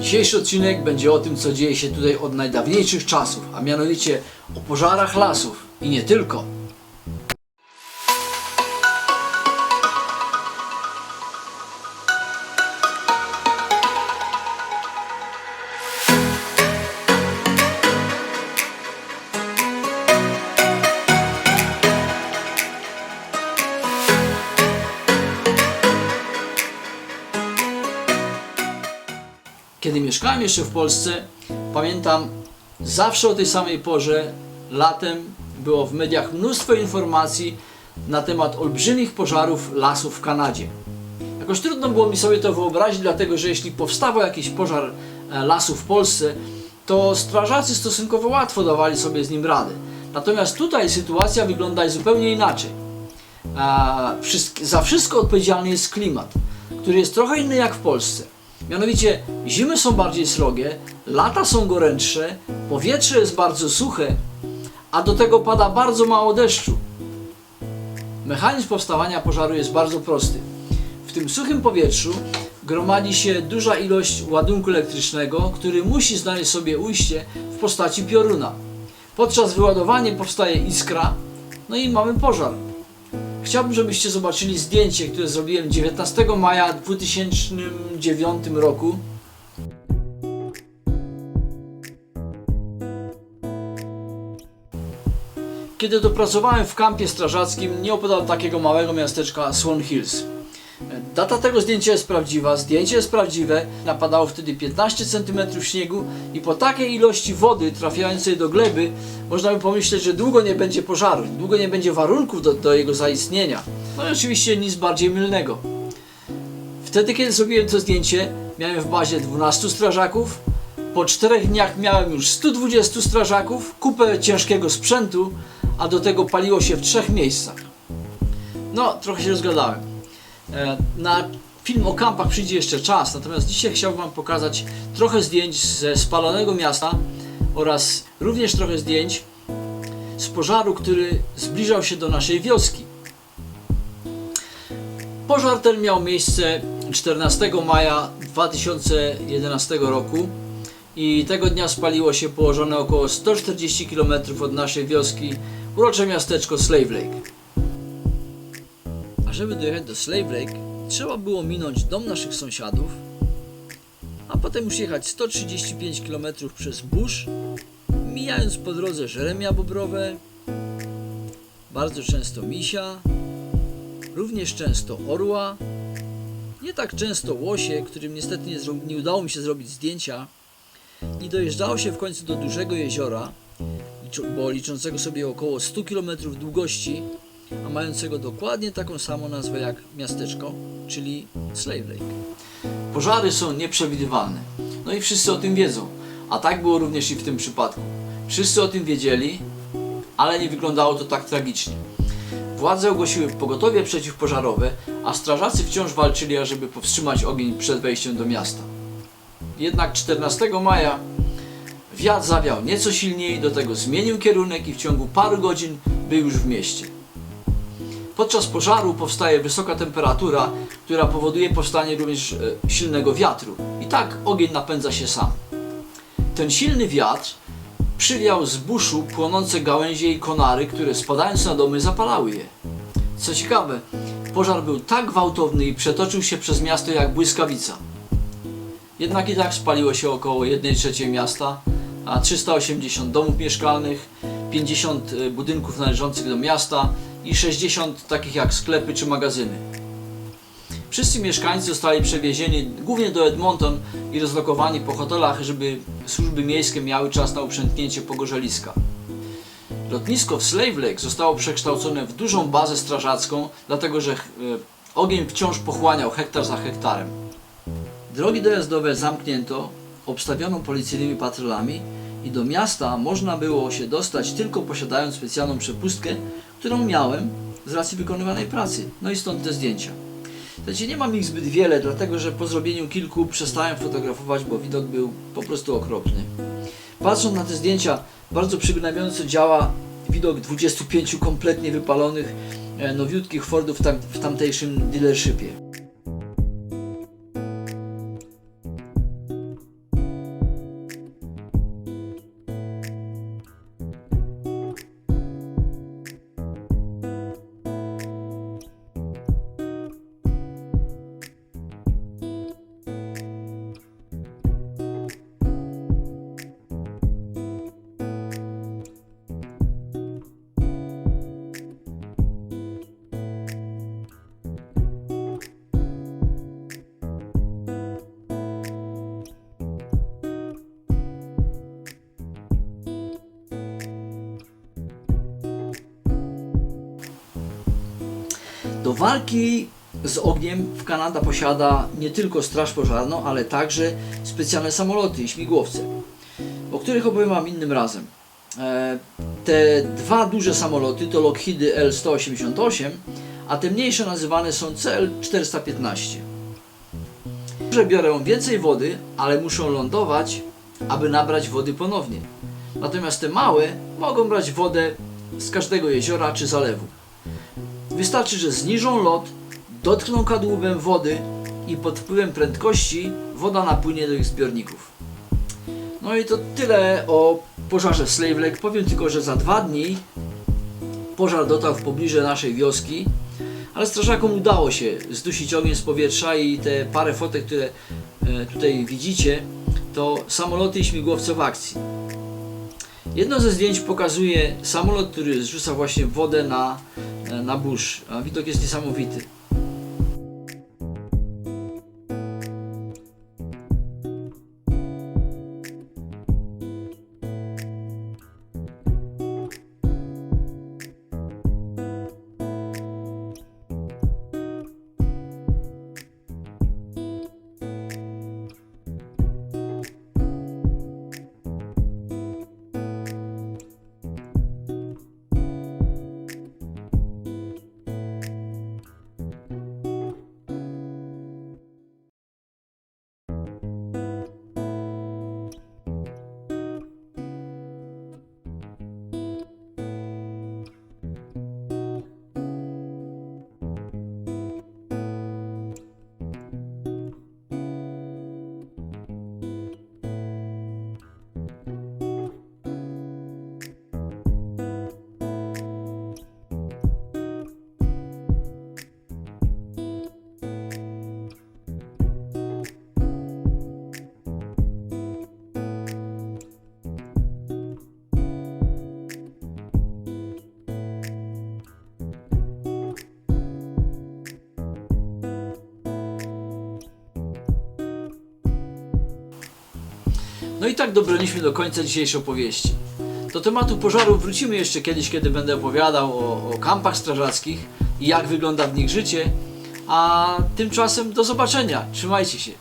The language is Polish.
Dzisiejszy odcinek będzie o tym, co dzieje się tutaj od najdawniejszych czasów, a mianowicie o pożarach lasów i nie tylko. Mieszkałem jeszcze w Polsce, pamiętam zawsze o tej samej porze, latem, było w mediach mnóstwo informacji na temat olbrzymich pożarów lasów w Kanadzie. Jakoś trudno było mi sobie to wyobrazić, dlatego że jeśli powstawał jakiś pożar e, lasu w Polsce, to strażacy stosunkowo łatwo dawali sobie z nim radę. Natomiast tutaj sytuacja wygląda zupełnie inaczej. Wszystk- za wszystko odpowiedzialny jest klimat, który jest trochę inny jak w Polsce. Mianowicie zimy są bardziej srogie, lata są gorętsze, powietrze jest bardzo suche, a do tego pada bardzo mało deszczu. Mechanizm powstawania pożaru jest bardzo prosty. W tym suchym powietrzu gromadzi się duża ilość ładunku elektrycznego, który musi znaleźć sobie ujście w postaci pioruna. Podczas wyładowania powstaje iskra, no i mamy pożar. Chciałbym, żebyście zobaczyli zdjęcie, które zrobiłem 19 maja 2009 roku. Kiedy dopracowałem w kampie strażackim nieopodal takiego małego miasteczka Swan Hills. Data tego zdjęcia jest prawdziwa, zdjęcie jest prawdziwe. Napadało wtedy 15 cm śniegu i po takiej ilości wody trafiającej do gleby można by pomyśleć, że długo nie będzie pożaru, długo nie będzie warunków do, do jego zaistnienia. No i oczywiście nic bardziej mylnego. Wtedy, kiedy zrobiłem to zdjęcie, miałem w bazie 12 strażaków. Po czterech dniach miałem już 120 strażaków, kupę ciężkiego sprzętu, a do tego paliło się w trzech miejscach. No, trochę się rozgadałem. E, Na film o kampach przyjdzie jeszcze czas, natomiast dzisiaj chciałbym Wam pokazać trochę zdjęć ze spalonego miasta oraz również trochę zdjęć z pożaru, który zbliżał się do naszej wioski. Pożar ten miał miejsce 14 maja 2011 roku i tego dnia spaliło się położone około 140 km od naszej wioski urocze miasteczko Slave Lake. Żeby dojechać do Slave Lake, trzeba było minąć dom naszych sąsiadów, a potem już jechać 135 km przez burz, mijając po drodze żeremia bobrowe, bardzo często misia, również często orła, nie tak często łosie, którym niestety nie, nie udało mi się zrobić zdjęcia, i dojeżdżało się w końcu do dużego jeziora, bo liczącego sobie około 100 km długości, a mającego dokładnie taką samą nazwę jak miasteczko, czyli Slave Lake. Pożary są nieprzewidywalne. No i wszyscy o tym wiedzą. A tak było również i w tym przypadku. Wszyscy o tym wiedzieli, ale nie wyglądało to tak tragicznie. Władze ogłosiły pogotowie przeciwpożarowe, a strażacy wciąż walczyli, ażeby powstrzymać ogień przed wejściem do miasta. Jednak 14 maja wiatr zawiał nieco silniej, do tego zmienił kierunek i w ciągu paru godzin był już w mieście. Podczas pożaru powstaje wysoka temperatura, która powoduje powstanie również e, silnego wiatru. I tak ogień napędza się sam. Ten silny wiatr przywiał z buszu płonące gałęzie i konary, które spadając na domy zapalały je. Co ciekawe, pożar był tak gwałtowny i przetoczył się przez miasto jak błyskawica. Jednak i tak spaliło się około 1 trzeciej miasta, a 380 domów mieszkalnych, 50 e, budynków należących do miasta i 60 takich jak sklepy czy magazyny. Wszyscy mieszkańcy zostali przewiezieni głównie do Edmonton i rozlokowani po hotelach, żeby służby miejskie miały czas na uprzętnięcie pogorzeliska. Lotnisko w Slave Lake zostało przekształcone w dużą bazę strażacką, dlatego że e, ogień wciąż pochłaniał hektar za hektarem. Drogi dojazdowe zamknięto, obstawiono policyjnymi patrolami i do miasta można było się dostać tylko posiadając specjalną przepustkę, którą miałem z racji wykonywanej pracy. No i stąd te zdjęcia. Znaczy nie mam ich zbyt wiele, dlatego że po zrobieniu kilku przestałem fotografować, bo widok był po prostu okropny. Patrząc na te zdjęcia, bardzo przygnębiająco działa widok 25 kompletnie wypalonych, e, nowiutkich Fordów w, tam, w tamtejszym dealershipie. Do walki z ogniem w Kanada posiada nie tylko straż pożarną, ale także specjalne samoloty i śmigłowce, o których opowiem Wam innym razem. E, Te dwa duże samoloty to Lockheedy L-188, a te mniejsze nazywane są CL-415. Duże biorą więcej wody, ale muszą lądować, aby nabrać wody ponownie. Natomiast te małe mogą brać wodę z każdego jeziora czy zalewu. Wystarczy, że zniżą lot, dotkną kadłubem wody i pod wpływem prędkości woda napłynie do ich zbiorników. No i to tyle o pożarze Slave Lake. Powiem tylko, że za dwa dni pożar dotarł w pobliże naszej wioski, ale strażakom udało się zdusić ogień z powietrza i te parę fotek, które e, tutaj widzicie, to samoloty i śmigłowce w akcji. Jedno ze zdjęć pokazuje samolot, który zrzuca właśnie wodę na, na burz, widok jest niesamowity. No i tak dobraliśmy do końca dzisiejszej opowieści. Do tematu pożarów wrócimy jeszcze kiedyś, kiedy będę opowiadał o, o kampach strażackich i jak wygląda w nich życie. A tymczasem do zobaczenia. Trzymajcie się.